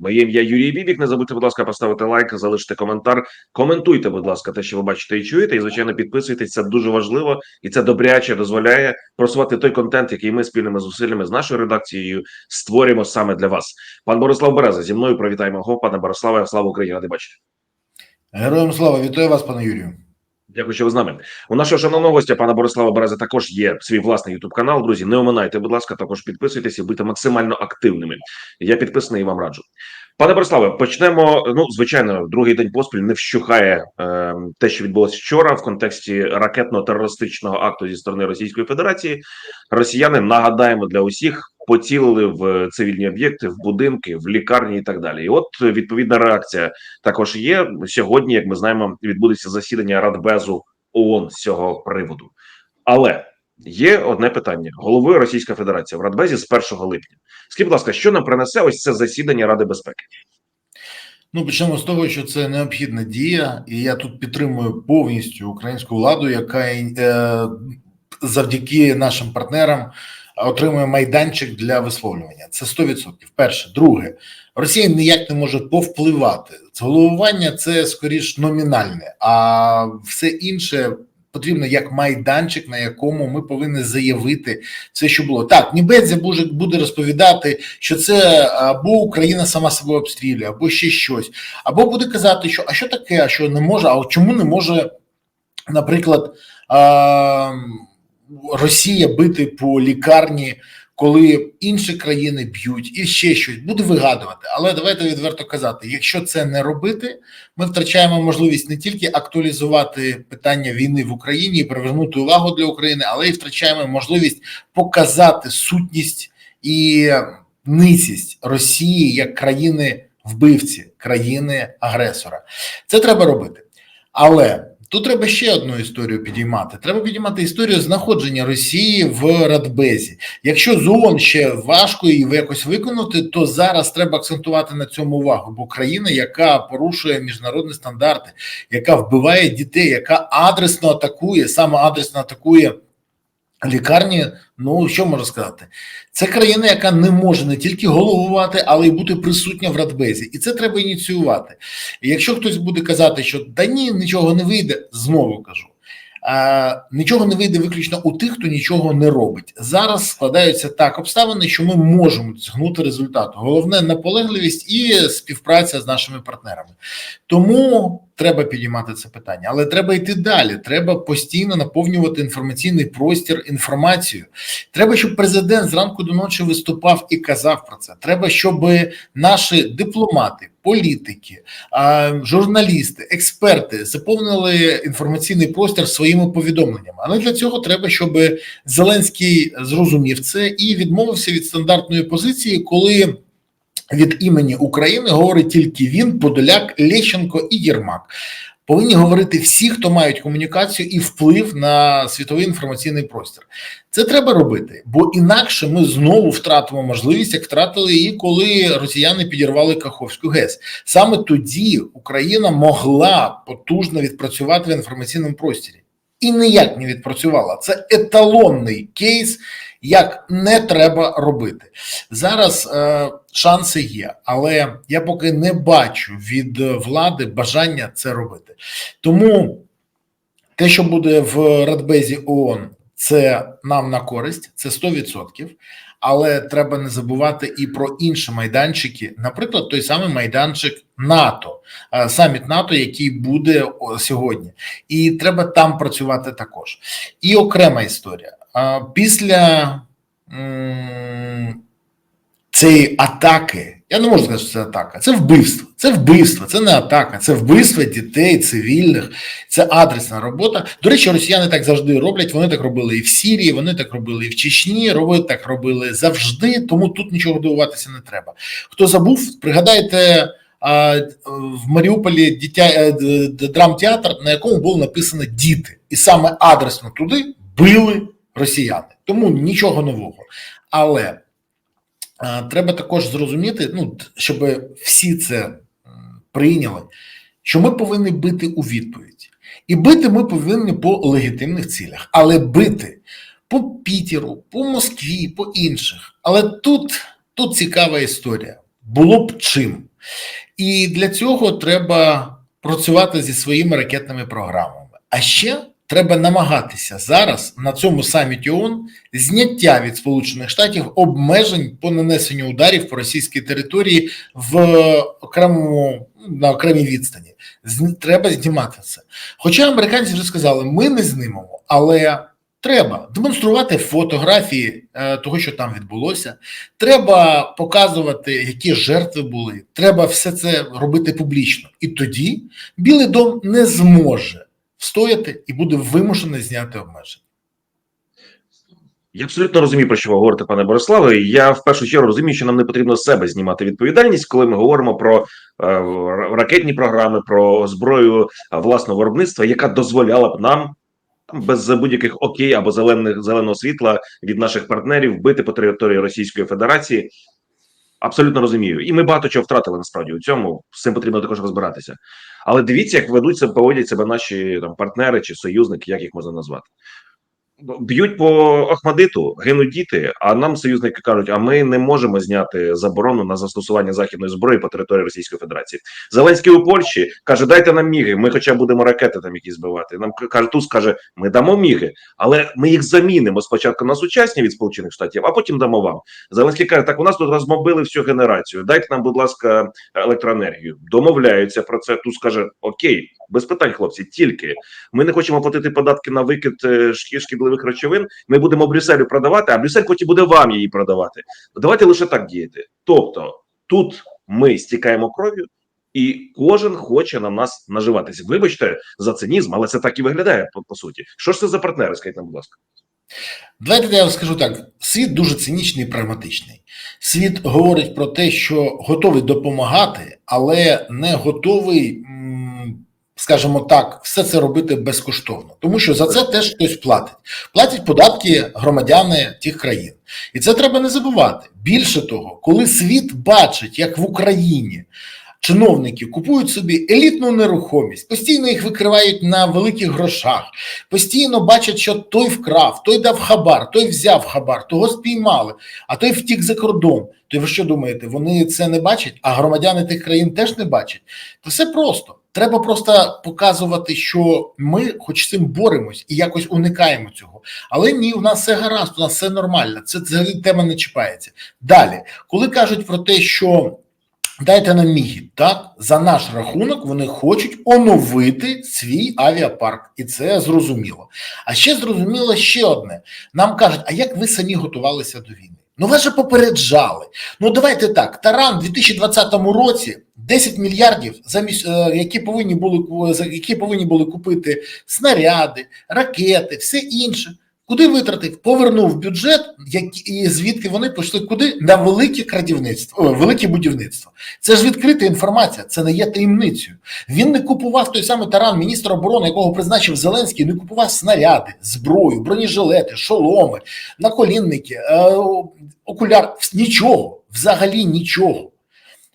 Моє ім'я Юрій Бібік. Не забудьте, будь ласка, поставити лайк, залишити коментар. Коментуйте, будь ласка, те, що ви бачите і чуєте. І звичайно, підписуйтесь. Це дуже важливо, і це добряче дозволяє просувати той контент, який ми спільними зусиллями з нашою редакцією створюємо саме для вас. Пан Борислав Береза зі мною привітаємо його. Пане Бориславе, слава Україні! Ради бачити. Героям слава, вітаю вас, пане Юрію. Дякую, що ви з нами. У нашого шановного гостя, пана Борислава Берези, також є свій власний ютуб канал. Друзі, не оминайте, будь ласка, також підписуйтесь і будьте максимально активними. Я підписаний і вам раджу. Пане Бориславе, почнемо. Ну, звичайно, другий день поспіль не вщухає е, те, що відбулося вчора в контексті ракетно-терористичного акту зі сторони Російської Федерації. Росіяни нагадаємо для усіх поцілили в цивільні об'єкти, в будинки, в лікарні і так далі. І от відповідна реакція також є сьогодні. Як ми знаємо, відбудеться засідання Радбезу ООН з цього приводу. Але є одне питання: голови Російська Федерація в Радбезі з 1 липня. Скажіть, будь ласка, що нам принесе ось це засідання Ради безпеки? Ну почнемо з того, що це необхідна дія, і я тут підтримую повністю українську владу, яка е, завдяки нашим партнерам отримує майданчик для висловлювання. Це 100%. Перше, друге, Росія ніяк не може повпливати. Головування це скоріш номінальне, а все інше. Потрібно як майданчик, на якому ми повинні заявити все, що було. Так. Нібедзя буде розповідати, що це або Україна сама себе обстрілює, або ще щось, або буде казати, що а що таке, а що не може, а чому не може, наприклад, Росія бити по лікарні, коли інші країни б'ють і ще щось буде вигадувати. Але давайте відверто казати: якщо це не робити, ми втрачаємо можливість не тільки актуалізувати питання війни в Україні і привернути увагу для України, але й втрачаємо можливість показати сутність і ницість Росії як країни вбивці, країни агресора. Це треба робити, але. Тут треба ще одну історію підіймати. Треба підіймати історію знаходження Росії в Радбезі. Якщо з ООН ще важко її якось виконати, то зараз треба акцентувати на цьому увагу. Бо країна, яка порушує міжнародні стандарти, яка вбиває дітей, яка адресно атакує, саме адресно атакує. Лікарні, ну що можна сказати, це країна, яка не може не тільки головувати, але й бути присутня в Радбезі, і це треба ініціювати. І Якщо хтось буде казати, що да ні, нічого не вийде, знову кажу. А, Нічого не вийде виключно у тих, хто нічого не робить. Зараз складаються так обставини, що ми можемо досягнути результату. Головне наполегливість і співпраця з нашими партнерами. Тому треба підіймати це питання, але треба йти далі. Треба постійно наповнювати інформаційний простір інформацією. Треба, щоб президент зранку до ночі виступав і казав про це. Треба, щоб наші дипломати, політики, журналісти, експерти заповнили інформаційний простір своїми повідомленнями. Але для цього треба, щоб Зеленський зрозумів це і відмовився від стандартної позиції, коли від імені України говорить тільки він, Подоляк, Лещенко і Єрмак. Повинні говорити всі, хто мають комунікацію і вплив на світовий інформаційний простір. Це треба робити, бо інакше ми знову втратимо можливість, як втратили її, коли росіяни підірвали Каховську ГЕС. Саме тоді Україна могла потужно відпрацювати в інформаційному просторі і ніяк не відпрацювала. Це еталонний кейс, як не треба робити зараз. Е, шанси є, але я поки не бачу від влади бажання це робити. Тому те, що буде в Радбезі ООН, це нам на користь, це 100%. Але треба не забувати і про інші майданчики, наприклад, той самий майданчик НАТО, е, саміт НАТО, який буде сьогодні, і треба там працювати також. І окрема історія після цієї атаки. Я не можу сказати, що це атака, це вбивство. Це вбивство, це не атака, це вбивство дітей, цивільних, це адресна робота. До речі, росіяни так завжди роблять. Вони так робили і в Сірії, вони так робили і в Чечні. Робили так робили завжди. Тому тут нічого дивуватися не треба. Хто забув, пригадайте. В Маріуполі дитя е, драмтеатр, на якому було написано діти, і саме адресно туди били росіяни. Тому нічого нового. Але треба також зрозуміти, ну щоб всі це прийняли, що ми повинні бити у відповідь, і бити ми повинні по легітимних цілях, але бити по Пітеру, по Москві, по інших. Але тут, тут цікава історія. Було б чим. І для цього треба працювати зі своїми ракетними програмами. А ще треба намагатися зараз на цьому саміті ООН зняття від Сполучених Штатів обмежень по нанесенню ударів по російській території в окремому на окремій відстані. Треба знімати це. Хоча американці вже сказали, ми не знимемо, але треба демонструвати фотографії е, того, що там відбулося. Треба показувати, які жертви були. Треба все це робити публічно. І тоді Білий дом не зможе встояти і буде вимушений зняти обмеження. Я абсолютно розумію, про що ви говорите, пане Бориславе. Я в першу чергу розумію, що нам не потрібно з себе знімати відповідальність, коли ми говоримо про е, ракетні програми, про зброю власного виробництва, яка дозволяла б нам без будь-яких окей або зелених зеленого світла від наших партнерів бити по території Російської Федерації. Абсолютно розумію, і ми багато чого втратили насправді у цьому. З цим потрібно також розбиратися. Але дивіться, як ведуть поводять себе наші там партнери чи союзники, як їх можна назвати. Б'ють по Ахмадиту, гинуть діти. А нам союзники кажуть: а ми не можемо зняти заборону на застосування західної зброї по території Російської Федерації. Зеленський у Польщі каже: дайте нам міги. Ми, хоча будемо ракети там якісь збивати. Нам каже, Туз каже, ми дамо міги, але ми їх замінимо спочатку на сучасні від Сполучених Штатів, а потім дамо вам. Зеленський каже: так у нас тут розмобили всю генерацію. Дайте нам, будь ласка, електроенергію. Домовляються про це. Туз каже: Окей, без питань, хлопці. Тільки ми не хочемо платити податки на викид е, шкідливих речовин. Ми будемо Брюсселю продавати, а Брюссель потім буде вам її продавати. Давайте лише так діяти. Тобто, тут ми стікаємо кров'ю. І кожен хоче на нас наживатися. Вибачте за цинізм, але це так і виглядає по, по суті. Що ж це за партнери? Скажіть нам, будь ласка. Давайте я вам скажу так: світ дуже цинічний і прагматичний. Світ говорить про те, що готовий допомагати, але не готовий, скажімо так, все це робити безкоштовно, тому що за це теж хтось платить. Платять податки громадяни тих країн, і це треба не забувати. Більше того, коли світ бачить, як в Україні. Чиновники купують собі елітну нерухомість, постійно їх викривають на великих грошах, постійно бачать, що той вкрав, той дав хабар, той взяв хабар, того спіймали, а той втік за кордон. То ви що думаєте, вони це не бачать, а громадяни тих країн теж не бачать? То все просто. Треба просто показувати, що ми, хоч цим боремось і якось уникаємо цього. Але ні, у нас все гаразд, у нас все нормально. Це взагалі тема не чіпається. Далі, коли кажуть про те, що дайте нам міги, так за наш рахунок вони хочуть оновити свій авіапарк, і це зрозуміло. А ще зрозуміло ще одне: нам кажуть, а як ви самі готувалися до війни? Ну вас же попереджали. Ну давайте так. Таран у 2020 році 10 мільярдів, замість е, які повинні були які повинні були купити снаряди, ракети, все інше. Куди витратив? Повернув бюджет, і звідки вони пішли куди? На велике крадівництво, о, велике будівництво. Це ж відкрита інформація, це не є таємницею. Він не купував той самий таран, міністр оборони, якого призначив Зеленський, не купував снаряди, зброю, бронежилети, шоломи, наколінники, е, окуляр, нічого, взагалі нічого.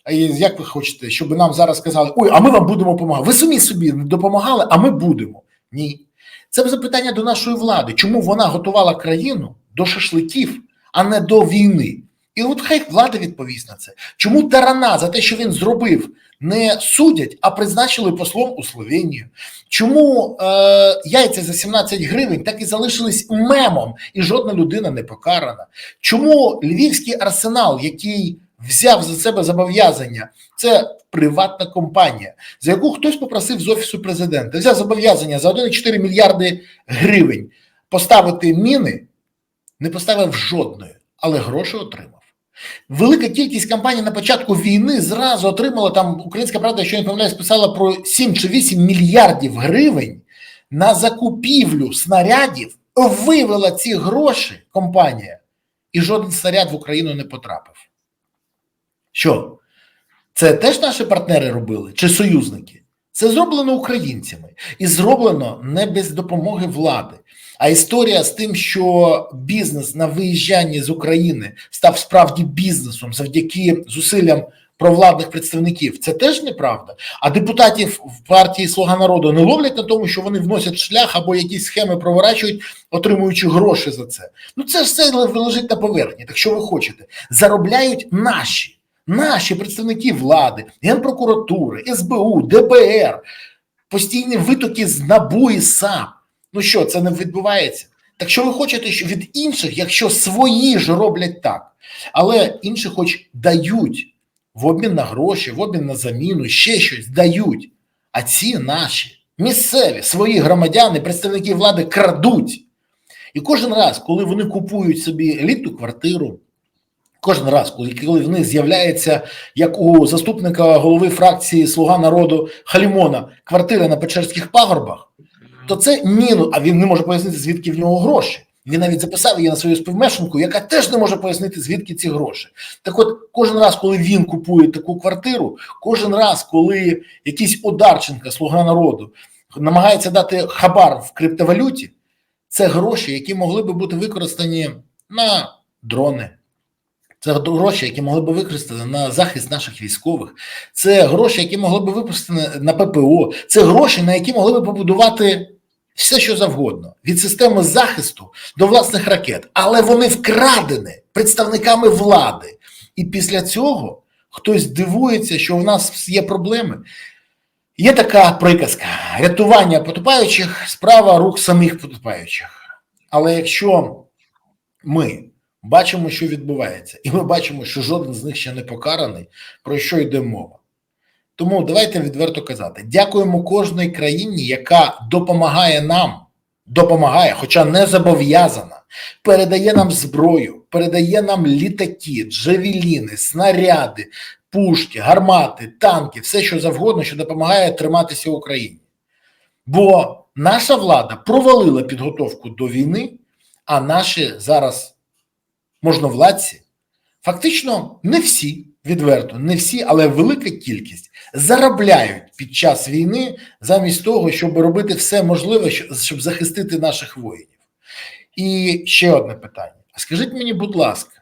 А як ви хочете, щоб нам зараз сказали, ой, а ми вам будемо допомагати? Ви самі собі не допомагали, а ми будемо. Ні. Це запитання до нашої влади, чому вона готувала країну до шашликів, а не до війни. І от хай влада відповість на це. Чому Тарана за те, що він зробив, не судять, а призначили послом у Словенію? Чому е, яйця за 17 гривень так і залишились мемом, і жодна людина не покарана? Чому львівський арсенал, який взяв за себе зобов'язання, це приватна компанія, за яку хтось попросив з офісу президента, взяв зобов'язання за 1,4 мільярди гривень поставити міни, не поставив жодної, але гроші отримав. Велика кількість компаній на початку війни зразу отримала там Українська правда, що не помиляюсь, писала про 7 чи 8 мільярдів гривень на закупівлю снарядів, вивела ці гроші компанія, і жоден снаряд в Україну не потрапив. Що? Це теж наші партнери робили чи союзники? Це зроблено українцями і зроблено не без допомоги влади. А історія з тим, що бізнес на виїжджанні з України став справді бізнесом завдяки зусиллям провладних представників, це теж неправда. А депутатів в партії Слуга народу не ловлять на тому, що вони вносять шлях або якісь схеми проворачують, отримуючи гроші за це. Ну це ж все лежить на поверхні. Так що ви хочете? Заробляють наші наші представники влади, Генпрокуратури, СБУ, ДБР, постійні витоки з НАБУ і САП. Ну що, це не відбувається? Так що ви хочете від інших, якщо свої ж роблять так, але інші хоч дають в обмін на гроші, в обмін на заміну, ще щось дають. А ці наші місцеві свої громадяни, представники влади крадуть. І кожен раз, коли вони купують собі елітну квартиру, кожен раз, коли, коли в них з'являється, як у заступника голови фракції Слуга народу Халімона, квартира на Печерських пагорбах, то це мінус, а він не може пояснити, звідки в нього гроші. Він навіть записав її на свою співмешканку, яка теж не може пояснити, звідки ці гроші. Так от, кожен раз, коли він купує таку квартиру, кожен раз, коли якийсь Одарченко, слуга народу, намагається дати хабар в криптовалюті, це гроші, які могли би бути використані на дрони. Це гроші, які могли б використані на захист наших військових. Це гроші, які могли б використані на ППО. Це гроші, на які могли б побудувати все, що завгодно, від системи захисту до власних ракет, але вони вкрадені представниками влади. І після цього хтось дивується, що в нас є проблеми. Є така приказка: рятування потопаючих справа рук самих потопаючих. Але якщо ми бачимо, що відбувається, і ми бачимо, що жоден з них ще не покараний, про що йде мова. Тому давайте відверто казати: дякуємо кожній країні, яка допомагає нам, допомагає, хоча не зобов'язана, передає нам зброю, передає нам літаки, джавеліни, снаряди, пушки, гармати, танки, все що завгодно, що допомагає триматися Україні. Бо наша влада провалила підготовку до війни, а наші зараз можновладці, фактично не всі, відверто, не всі, але велика кількість заробляють під час війни замість того, щоб робити все можливе, щоб захистити наших воїнів. І ще одне питання: а скажіть мені, будь ласка,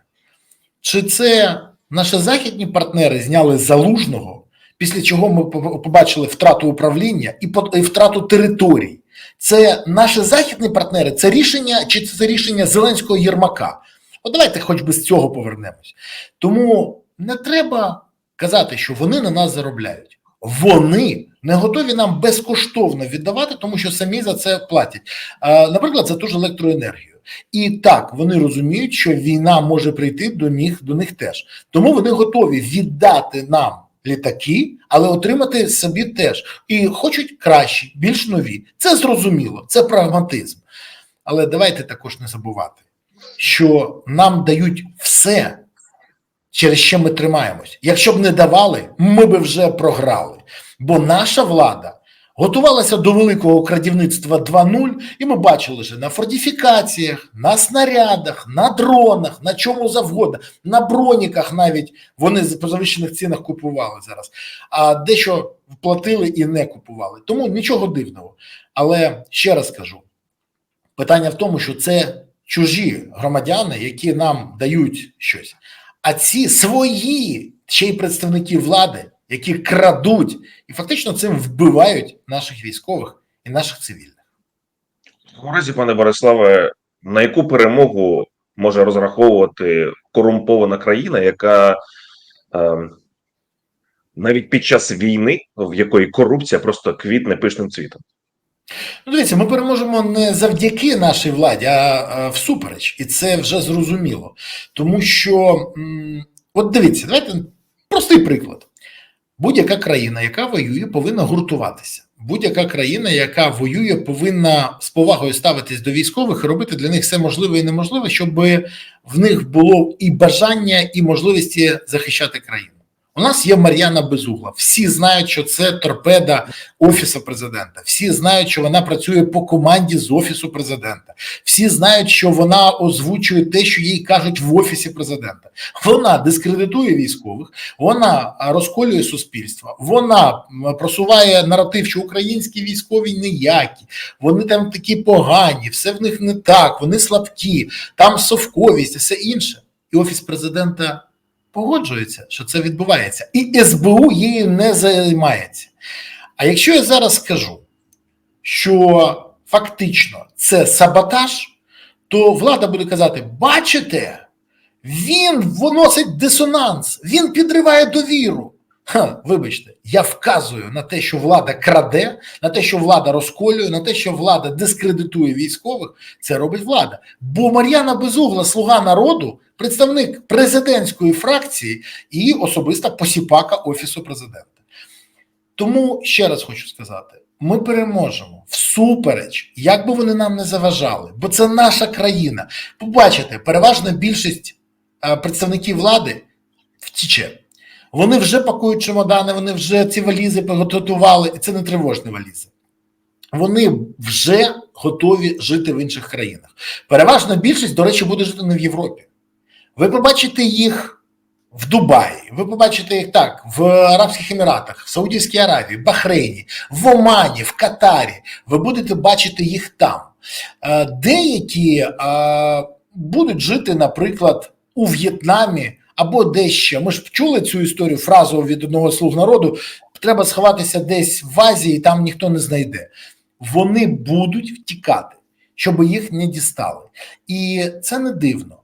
чи це наші західні партнери зняли залужного, після чого ми побачили втрату управління і втрату територій? Це наші західні партнери, це рішення чи це рішення Зеленського Єрмака? От давайте хоч би з цього повернемось. Тому не треба казати, що вони на нас заробляють. Вони не готові нам безкоштовно віддавати, тому що самі за це платять. Наприклад, за ту ж електроенергію. І так вони розуміють, що війна може прийти до них до них теж. Тому вони готові віддати нам літаки, але отримати собі теж. І хочуть кращі, більш нові. Це зрозуміло, це прагматизм. Але давайте також не забувати, що нам дають все через що ми тримаємось. Якщо б не давали, ми б вже програли. Бо наша влада готувалася до великого крадівництва 2.0, і ми бачили вже на фортифікаціях, на снарядах, на дронах, на чому завгодно, на броніках навіть вони по завищених цінах купували зараз, а дещо вплатили і не купували. Тому нічого дивного. Але ще раз кажу: питання в тому, що це чужі громадяни, які нам дають щось. А ці свої ще й представники влади, які крадуть і фактично цим вбивають наших військових і наших цивільних. У разі, пане Бориславе, на яку перемогу може розраховувати корумпована країна, яка е, навіть під час війни, в якої корупція просто квітне пишним цвітом? Ну, дивіться, ми переможемо не завдяки нашій владі, а всупереч, і це вже зрозуміло. Тому що, от дивіться, давайте простий приклад. Будь-яка країна, яка воює, повинна гуртуватися. Будь-яка країна, яка воює, повинна з повагою ставитись до військових і робити для них все можливе і неможливе, щоб в них було і бажання, і можливості захищати країну. У нас є Мар'яна Безугла. Всі знають, що це торпеда офісу президента. Всі знають, що вона працює по команді з офісу президента. Всі знають, що вона озвучує те, що їй кажуть в офісі президента. Вона дискредитує військових, вона розколює суспільство, вона просуває наратив, що українські військові ніякі, вони там такі погані, все в них не так, вони слабкі, там совковість, і все інше. І офіс президента погоджується, що це відбувається, і СБУ її не займається. А якщо я зараз скажу, що фактично це саботаж, то влада буде казати: бачите, Він виносить дисонанс, він підриває довіру. Ха, вибачте, я вказую на те, що влада краде, на те, що влада розколює, на те, що влада дискредитує військових. Це робить влада. Бо Мар'яна Безугла, слуга народу, представник президентської фракції і особиста посіпака офісу президента. Тому ще раз хочу сказати: ми переможемо всупереч, як би вони нам не заважали, бо це наша країна. Побачите, переважна більшість е, представників влади втіче. Вони вже пакують чемодани, вони вже ці валізи підготували, і це не тривожні валізи. Вони вже готові жити в інших країнах. Переважна більшість, до речі, буде жити не в Європі. Ви побачите їх в Дубаї, ви побачите їх так, в Арабських Еміратах, в Саудівській Аравії, Бахрейні, в Омані, в Катарі. Ви будете бачити їх там. Е, Деякі е, будуть жити, наприклад, у В'єтнамі або десь ще. Ми ж чули цю історію фразу від одного слуг народу: треба сховатися десь в Азії, там ніхто не знайде. Вони будуть втікати, щоб їх не дістали. І це не дивно.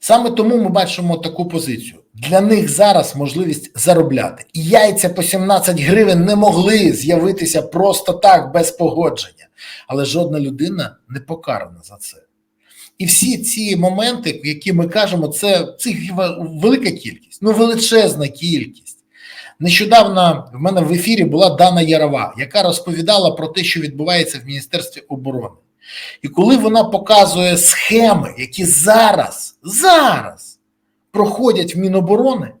Саме тому ми бачимо таку позицію. Для них зараз можливість заробляти. І яйця по 17 гривень не могли з'явитися просто так, без погодження. Але жодна людина не покарана за це. І всі ці моменти, які ми кажемо, це, це велика кількість, ну величезна кількість. Нещодавно в мене в ефірі була Дана Ярова, яка розповідала про те, що відбувається в Міністерстві оборони. І коли вона показує схеми, які зараз, зараз проходять в Міноборони,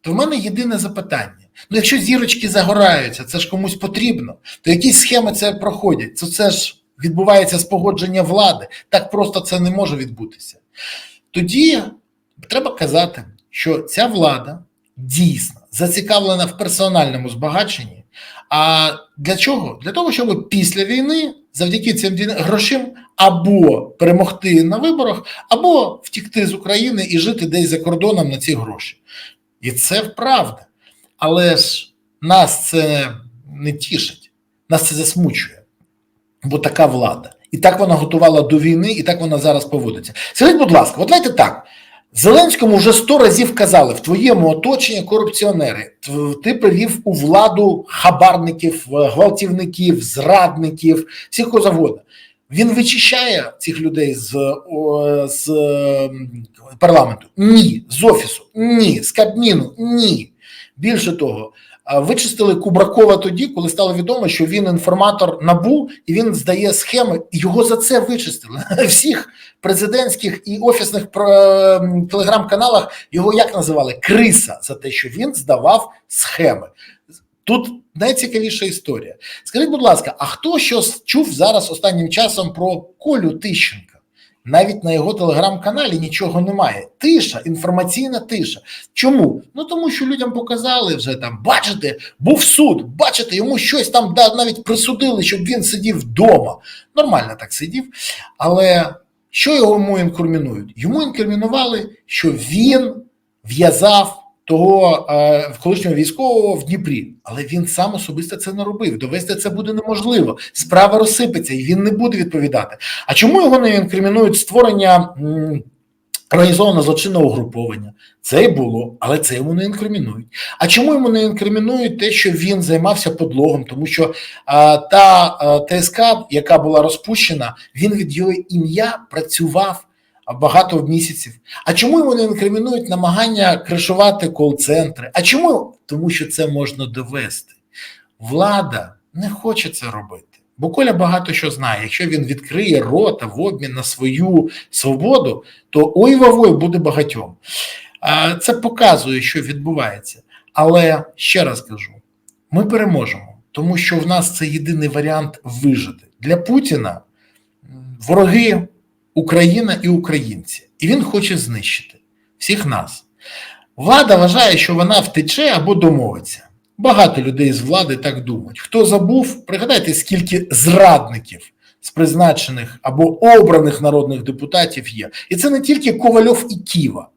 то в мене єдине запитання: ну, якщо зірочки загораються, це ж комусь потрібно, то якісь схеми це проходять, то це ж відбувається з погодження влади. Так просто це не може відбутися. Тоді треба казати, що ця влада дійсно зацікавлена в персональному збагаченні. А для чого? Для того, щоб після війни завдяки цим грошим або перемогти на виборах, або втікти з України і жити десь за кордоном на ці гроші. І це правда. Але ж нас це не тішить, нас це засмучує, бо така влада. І так вона готувала до війни, і так вона зараз поводиться. Скажіть, будь ласка, от знаєте так. Зеленському вже сто разів казали в твоєму оточенні корупціонери. Ти привів у владу хабарників, гвалтівників, зрадників, всіх кого завгодно. Він вичищає цих людей з, з парламенту? Ні. З офісу? Ні. З Кабміну? Ні. Більше того, вичистили Кубракова тоді, коли стало відомо, що він інформатор набу і він здає схеми. Його за це вичистили. Всіх президентських і офісних телеграм-каналах його як називали Криса за те, що він здавав схеми. Тут найцікавіша історія. Скажіть, будь ласка, а хто щось чув зараз останнім часом про Колю Тищенка? Навіть на його телеграм-каналі нічого немає. Тиша, інформаційна тиша. Чому? Ну тому що людям показали вже там, бачите, був суд, бачите, йому щось там навіть присудили, щоб він сидів вдома. Нормально так сидів. Але що йому інкримінують? Йому інкримінували, що він в'язав того е, колишнього військового в Дніпрі, але він сам особисто це не робив. Довести це буде неможливо. Справа розсипеться, і він не буде відповідати. А чому його не інкримінують створення м, організованого злочинного угруповання? Це і було, але це йому не інкримінують. А чому йому не інкримінують те, що він займався подлогом? Тому що е, та е, ТСК, яка була розпущена, він від його ім'я працював багато місяців. А чому йому не інкримінують намагання кришувати кол-центри? А чому? Тому що це можна довести. Влада не хоче це робити. Бо Коля багато що знає. Якщо він відкриє рота в обмін на свою свободу, то ой вовой буде багатьом. Це показує, що відбувається. Але ще раз кажу: ми переможемо, тому що в нас це єдиний варіант вижити для Путіна. Вороги Україна і українці, і він хоче знищити всіх нас. Влада вважає, що вона втече або домовиться. Багато людей з влади так думають. Хто забув, пригадайте, скільки зрадників з призначених або обраних народних депутатів є. І це не тільки Ковальов і Ківа.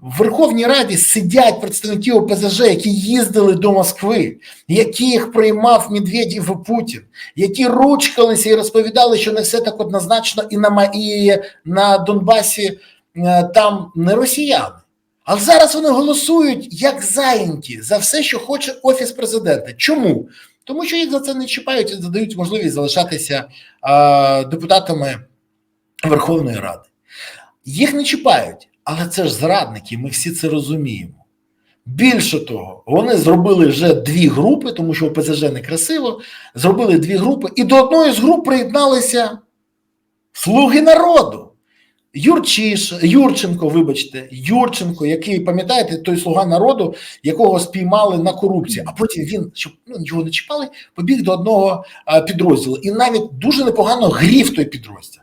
В Верховній Раді сидять представники ОПЗЖ, які їздили до Москви, яких приймав Медведєв і Путін, які ручкалися і розповідали, що не все так однозначно, і на і на Донбасі е, там не росіяни. Але зараз вони голосують як зайняті за все, що хоче офіс президента. Чому? Тому що їх за це не чіпають і задають можливість залишатися е, депутатами Верховної Ради. Їх не чіпають, але це ж зрадники, ми всі це розуміємо. Більше того, вони зробили вже дві групи, тому що ОПЗЖ не красиво. Зробили дві групи, і до одної з груп приєдналися слуги народу. Юрчиш, Юрченко, вибачте, Юрченко, який пам'ятаєте, той слуга народу, якого спіймали на корупції, а потім він, щоб ну, його не чіпали, побіг до одного а, підрозділу і навіть дуже непогано грів той підрозділ.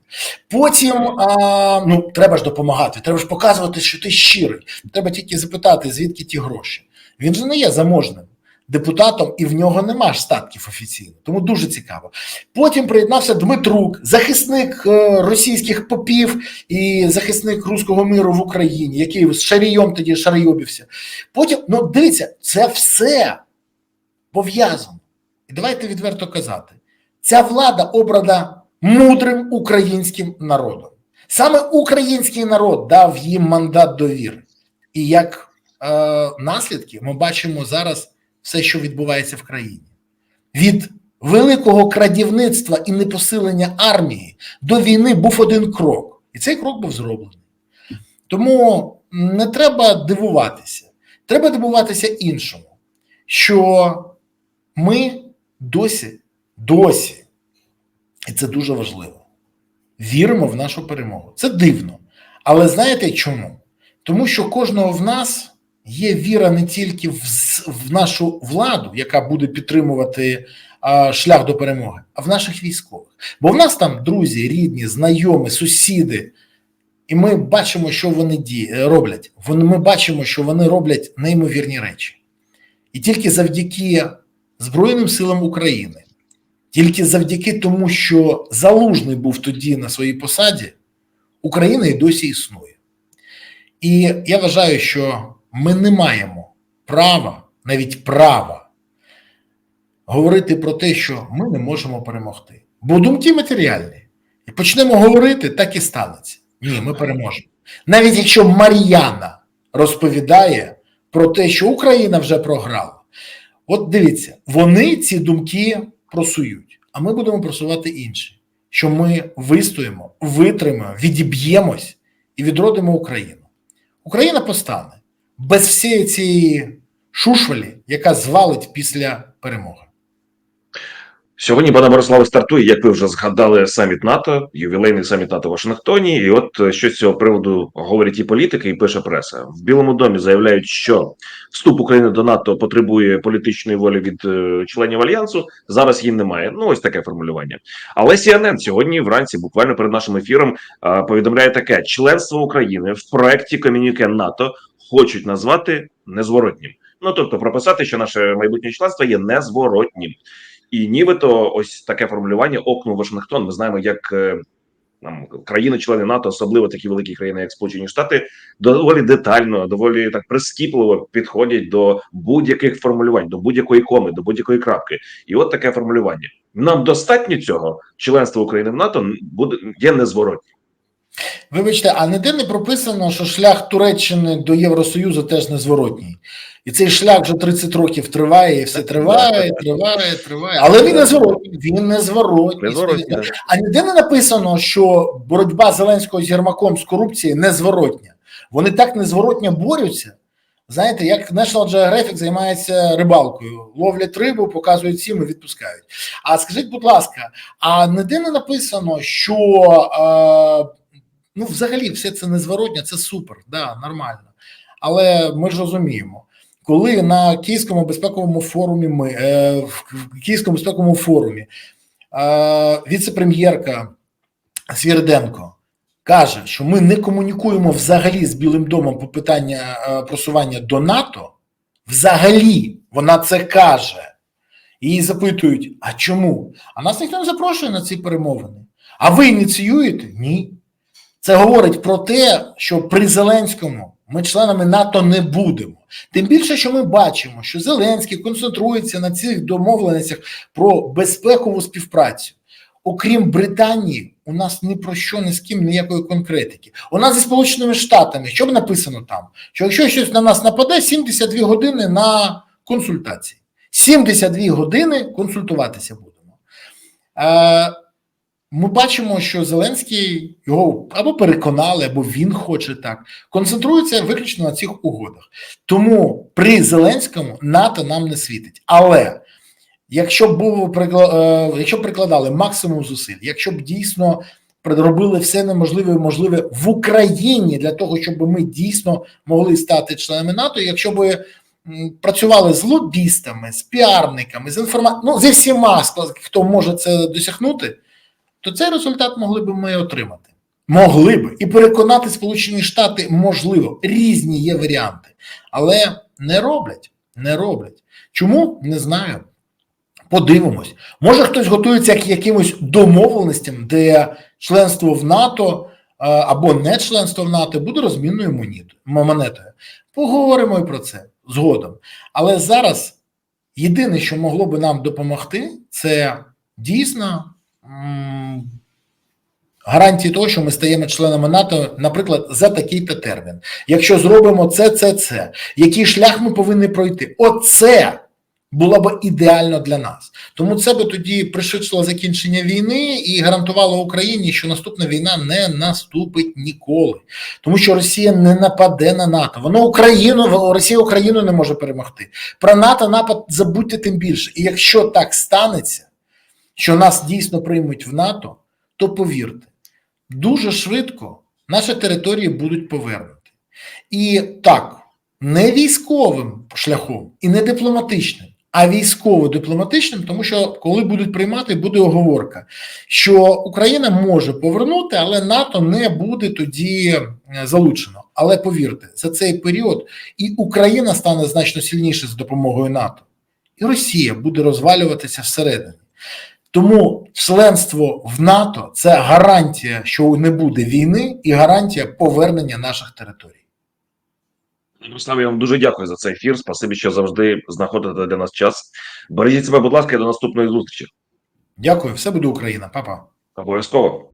Потім а, ну треба ж допомагати, треба ж показувати, що ти щирий. Треба тільки запитати, звідки ті гроші. Він же не є заможним депутатом, і в нього нема статків офіційно. Тому дуже цікаво. Потім приєднався Дмитрук, захисник е, російських попів і захисник руського миру в Україні, який з Шарійом тоді шарайобівся. Потім, ну дивіться, це все пов'язано. І давайте відверто казати: ця влада обрана мудрим українським народом. Саме український народ дав їм мандат довіри. І як е, наслідки ми бачимо зараз все, що відбувається в країні. Від великого крадівництва і непосилення армії до війни був один крок, і цей крок був зроблений. Тому не треба дивуватися. Треба дивуватися іншому, що ми досі, досі, і це дуже важливо, віримо в нашу перемогу. Це дивно. Але знаєте чому? Тому що кожного в нас є віра не тільки в, в нашу владу, яка буде підтримувати а, шлях до перемоги, а в наших військових. Бо в нас там друзі, рідні, знайомі, сусіди, і ми бачимо, що вони ді, роблять. Ми бачимо, що вони роблять неймовірні речі. І тільки завдяки Збройним силам України, тільки завдяки тому, що Залужний був тоді на своїй посаді, Україна і досі існує. І я вважаю, що ми не маємо права, навіть права, говорити про те, що ми не можемо перемогти. Бо думки матеріальні. І почнемо говорити, так і станеться. Ні, ми переможемо. Навіть якщо Мар'яна розповідає про те, що Україна вже програла. От дивіться, вони ці думки просують, а ми будемо просувати інші, що ми вистоїмо, витримаємо, відіб'ємось і відродимо Україну. Україна постане без всієї цієї шушвалі, яка звалить після перемоги. Сьогодні, пане Бориславе, стартує, як ви вже згадали, саміт НАТО, ювілейний саміт НАТО в Вашингтоні. І от е, що з цього приводу говорять і політики, і пише преса в Білому домі. Заявляють, що вступ України до НАТО потребує політичної волі від е, членів альянсу. Зараз її немає. Ну ось таке формулювання. Але CNN сьогодні вранці, буквально перед нашим ефіром, е, повідомляє таке: членство України в проекті комюніке НАТО хочуть назвати незворотнім. Ну тобто, прописати, що наше майбутнє членство є незворотнім. І нібито ось таке формулювання окно Вашингтон. Ми знаємо, як е, нам країни-члени НАТО, особливо такі великі країни, як Сполучені Штати, доволі детально, доволі так прискіпливо підходять до будь-яких формулювань, до будь-якої коми, до будь-якої крапки. І от таке формулювання. Нам достатньо цього членства України в НАТО буде є незворотнім. Вибачте, а ніде не прописано, що шлях Туреччини до Євросоюзу теж незворотній. І цей шлях вже 30 років триває, і все триває, триває, триває. Але він незворотній. Він незворотній. Незворотній. А ніде не написано, що боротьба Зеленського з Єрмаком з корупцією незворотня. Вони так незворотньо борються. Знаєте, як National Geographic займається рибалкою, ловлять рибу, показують цім і відпускають. А скажіть, будь ласка, а ніде не написано, що е, ну, взагалі все це незворотня, це супер, да, нормально. Але ми ж розуміємо, коли на Київському безпековому форумі ми е, в Київському безпековому форумі е, віце-прем'єрка Свіриденко каже, що ми не комунікуємо взагалі з Білим домом по питання е, просування до НАТО. Взагалі, вона це каже. Її запитують: а чому? А нас ніхто не запрошує на ці перемовини. А ви ініціюєте? Ні. Це говорить про те, що при Зеленському ми членами НАТО не будемо. Тим більше, що ми бачимо, що Зеленський концентрується на цих домовленостях про безпекову співпрацю. окрім Британії, у нас ні про що ні з ким ніякої конкретики. У нас зі Сполученими Штатами, що б написано там? Що якщо щось на нас нападе, 72 години на консультації. 72 години консультуватися будемо. Ми бачимо, що Зеленський його або переконали, або він хоче так. Концентрується виключно на цих угодах. Тому при Зеленському НАТО нам не світить. Але якщо б був е, якщо прикладали максимум зусиль, якщо б дійсно робили все неможливе і можливе в Україні для того, щоб ми дійсно могли стати членами НАТО, якщо б працювали з лобістами, з піарниками, з інформацією, ну зі всіма, хто може це досягнути, то цей результат могли б ми отримати. Могли б і переконати Сполучені Штати можливо, різні є варіанти, але не роблять, не роблять. Чому? Не знаю. Подивимось. Може, хтось готується к якимось домовленостям, де членство в НАТО е, або не членство в НАТО буде розмінною монетою-. Поговоримо і про це згодом. Але зараз єдине, що могло би нам допомогти, це дійсно гарантії того, що ми стаємо членами НАТО, наприклад, за такий-то термін. Якщо зробимо це, це, це, який шлях ми повинні пройти? Оце було б ідеально для нас. Тому це би тоді пришвидшило закінчення війни і гарантувало Україні, що наступна війна не наступить ніколи, тому що Росія не нападе на НАТО. Воно Україну, Росія Україну не може перемогти. Про НАТО напад забудьте тим більше. І якщо так станеться, що нас дійсно приймуть в НАТО, то повірте, дуже швидко наші території будуть повернуті. І так, не військовим шляхом і не дипломатичним, а військово-дипломатичним, тому що коли будуть приймати, буде оговорка, що Україна може повернути, але НАТО не буде тоді е, залучено. Але повірте, за цей період і Україна стане значно сильніше з допомогою НАТО, і Росія буде розвалюватися всередині. Тому членство в НАТО це гарантія, що не буде війни, і гарантія повернення наших територій. Руслан, я вам дуже дякую за цей ефір. Спасибі, що завжди знаходите для нас час. Бережіть себе, будь ласка, і до наступної зустрічі. Дякую, все буде Україна, Па-па. Обов'язково.